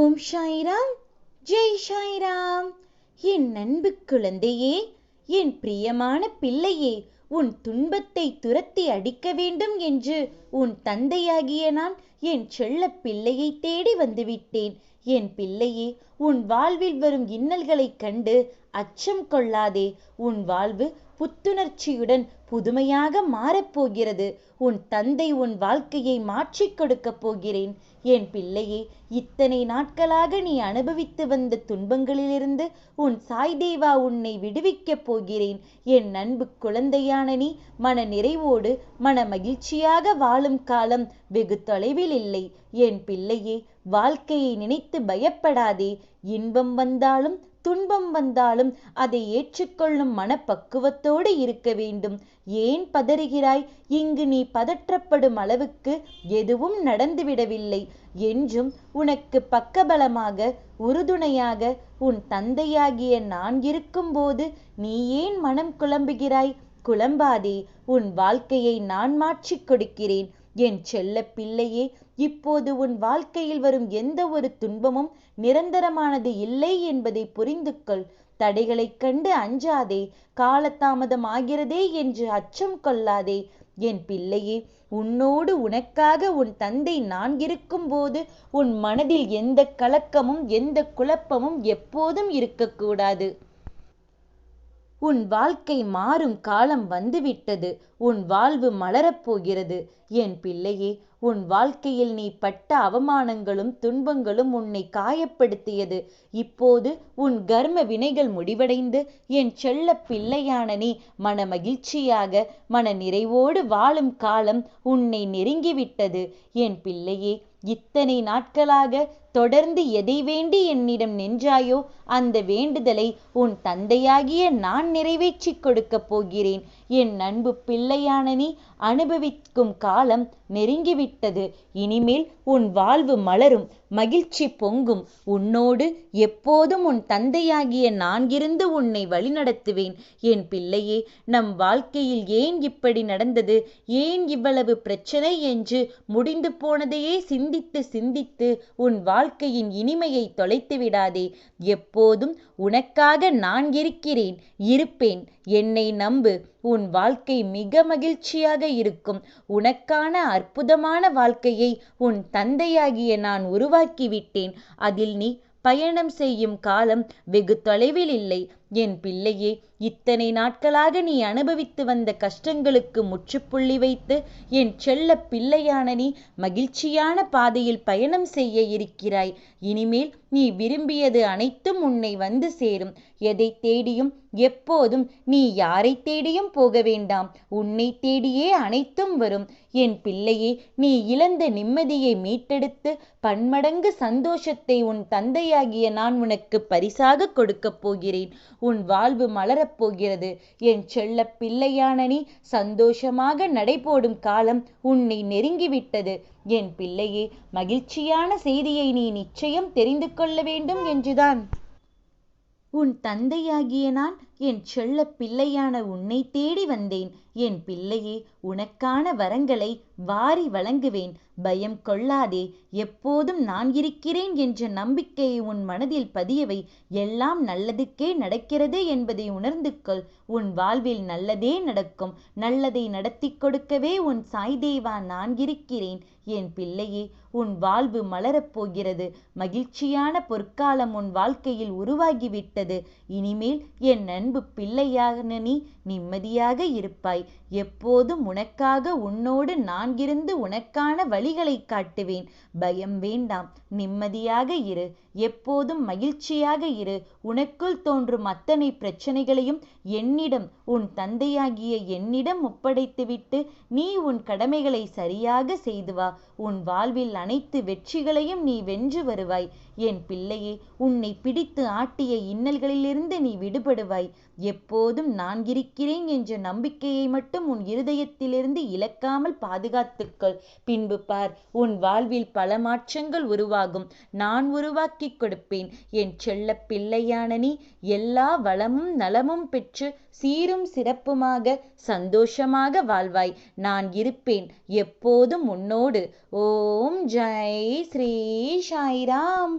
ஓம் ஷாயிராம் ஜெய் ஷாயிராம் என் அன்பு குழந்தையே என் பிரியமான பிள்ளையே உன் துன்பத்தை துரத்தி அடிக்க வேண்டும் என்று உன் தந்தையாகிய நான் என் செல்ல பிள்ளையை தேடி வந்துவிட்டேன். என் பிள்ளையே உன் வாழ்வில் வரும் இன்னல்களைக் கண்டு அச்சம் கொள்ளாதே. உன் வாழ்வு புத்துணர்ச்சியுடன் புதுமையாக மாறப்போகிறது உன் தந்தை உன் வாழ்க்கையை மாற்றிக் கொடுக்கப் போகிறேன். என் பிள்ளையே இத்தனை நாட்களாக நீ அனுபவித்து வந்த துன்பங்களிலிருந்து உன் சாய் தேவா உன்னை விடுவிக்கப் போகிறேன். என் அன்பு குழந்தையான நீ மன நிறைவோடு மன மகிழ்ச்சியாக வாழும் காலம் வெகு தொலைவில் இல்லை. என் பிள்ளையே வாழ்க்கையை நினைத்து பயப்படாதே. இன்பம் வந்தாலும் துன்பம் வந்தாலும் அதை ஏற்றுக்கொள்ளும் மனப்பக்குவத்தோடு இருக்க வேண்டும். ஏன் பதறுகிறாய்? இங்கு நீ பதற்றப்படும் அளவுக்கு எதுவும் நடந்துவிடவில்லை. என்றும் உனக்கு பக்கபலமாக உறுதுணையாக உன் தந்தையாகிய நான் இருக்கும்போது நீ ஏன் மனம் குழம்புகிறாய்? குழம்பாதே உன் வாழ்க்கையை நான் மாற்றிக் கொடுக்கிறேன். என் செல்ல பிள்ளையே இப்போது உன் வாழ்க்கையில் வரும் எந்த ஒரு துன்பமும் நிரந்தரமானது இல்லை என்பதை புரிந்து கொள். தடைகளைக் கண்டு அஞ்சாதே காலதாமதம் ஆகிறதே என்று அச்சம் கொள்ளாதே. என் பிள்ளையே உன்னோடு உனக்காக உன் தந்தை நான் இருக்கும்போது உன் மனதில் எந்த கலக்கமும் எந்த குழப்பமும் எப்போதும் இருக்கக்கூடாது. உன் வாழ்க்கை மாறும் காலம் வந்துவிட்டது. உன் வாழ்வு மலரப்போகிறது. என் பிள்ளையே உன் வாழ்க்கையில் நீ பட்ட அவமானங்களும் துன்பங்களும் உன்னை காயப்படுத்தியது. இப்போது உன் கர்ம வினைகள் முடிவடைந்து என் செல்ல பிள்ளையான நீ மன மகிழ்ச்சியாக மன நிறைவோடு வாழும் காலம் உன்னை நெருங்கிவிட்டது. என் பிள்ளையே இத்தனை நாட்களாக தொடர்ந்து எதை வேண்டி என்னிடம் நின்றாயோ அந்த வேண்டுதலை உன் தந்தையாகிய நான் நிறைவேற்றிக் கொடுக்கப் போகிறேன். என் அன்பு பிள்ளையான நீ அனுபவிக்கும் காலம் நெருங்கிவிட்டது. இனிமேல் உன் வாழ்வு மலரும் மகிழ்ச்சி பொங்கும். உன்னோடு எப்போதும் உன் தந்தையாகிய நான் இருந்து உன்னை வழிநடத்துவேன். என் பிள்ளையே நம் வாழ்க்கையில் ஏன் இப்படி நடந்தது? ஏன் இவ்வளவு பிரச்சனை என்று முடிந்து போனதையே சிந்தித்து சிந்தித்து உன் வாழ்க்கையின் இனிமையை தொலைத்து விடாதே. எப்போதும் உனக்காக நான் இருக்கிறேன் இருப்பேன். என்னை நம்பு உன் வாழ்க்கை மிக மகிழ்ச்சியாக இருக்கும். உனக்கான அற்புதமான வாழ்க்கையை உன் தந்தையாகிய நான் உருவாக்கிவிட்டேன். அதில் நீ பயணம் செய்யும் காலம் வெகு தொலைவில் இல்லை. என் பிள்ளையே இத்தனை நாட்களாக நீ அனுபவித்து வந்த கஷ்டங்களுக்கு முற்றுப்புள்ளி வைத்து என் செல்ல பிள்ளையான நீ மகிழ்ச்சியான பாதையில் பயணம் செய்ய இருக்கிறாய். இனிமேல் நீ விரும்பியது அனைத்தும் உன்னை வந்து சேரும். எதை தேடியும் எப்போதும் நீ யாரை தேடியும் போக வேண்டாம். உன்னை தேடியே அனைத்தும் வரும். என் பிள்ளையே நீ இழந்த நிம்மதியை மீட்டெடுத்து பன்மடங்கு சந்தோஷத்தை உன் தந்தையாகிய நான் உனக்கு பரிசாக கொடுக்கப் போகிறேன். உன் வாழ்வு மலரப் போகிறது என் செல்ல பிள்ளையான நீ சந்தோஷமாக நடைபோடும் காலம் உன்னை நெருங்கிவிட்டது. என் பிள்ளையே மகிழ்ச்சியான செய்தியை நீ நிச்சயம் தெரிந்து கொள்ள வேண்டும் என்றுதான். உன் தந்தையாகிய நான் என் செல்ல பிள்ளையான உன்னை தேடி வந்தேன். என் பிள்ளையே உனக்கான வரங்களை வாரி வழங்குவேன். பயம் கொள்ளாதே எப்போதும் நான் இருக்கிறேன் என்ற நம்பிக்கையை உன் மனதில் பதியவை. எல்லாம் நல்லதுக்கே நடக்கிறது என்பதை உணர்ந்து கொள். உன் வாழ்வில் நல்லதே நடக்கும். நல்லதை நடத்தி கொடுக்கவே உன் சாய் தேவா நான் இருக்கிறேன். என் பிள்ளையே உன் வாழ்வு மலரப்போகிறது மகிழ்ச்சியான பொற்காலம் உன் வாழ்க்கையில் உருவாகிவிட்டது. இனிமேல் என் அன்பு பிள்ளையாக நீ நிம்மதியாக இருப்பாய். எப்போதும் உனக்காக உன்னோடு நான் இருந்து உனக்கான வழிகளை காட்டுவேன். பயம் வேண்டாம். நிம்மதியாக இரு. எப்போதும் மகிழ்ச்சியாக இரு. உனக்குள் தோன்றும் அத்தனை பிரச்சனைகளையும் என்னிடம் உன் தந்தையாகிய என்னிடம் ஒப்படைத்துவிட்டு நீ உன் கடமைகளை சரியாக செய்து வா. உன் வாழ்வில் அனைத்து வெற்றிகளையும் நீ வென்று வருவாய். என் பிள்ளையே உன்னை பிடித்து ஆட்டிய இன்னல்களிலிருந்து நீ விடுபடுவாய். எப்போதும் நான் இருக்கிறேன் என்ற நம்பிக்கையை மட்டும் உன் இருதயத்திலிருந்து இழக்காமல் பாதுகாத்துக்கொள். பின்பு பார் உன் வாழ்வில் பல மாற்றங்கள் உருவாகும். நான் உருவாக்கி கொடுப்பேன். என் செல்ல பிள்ளையான நீ எல்லா வளமும் நலமும் பெற்று சீரும் சிறப்புமாக சந்தோஷமாக வாழ்வாய். நான் இருப்பேன் எப்போதும் உன்னோடு. ஓம் ஜெய் ஸ்ரீ சாய்ராம்.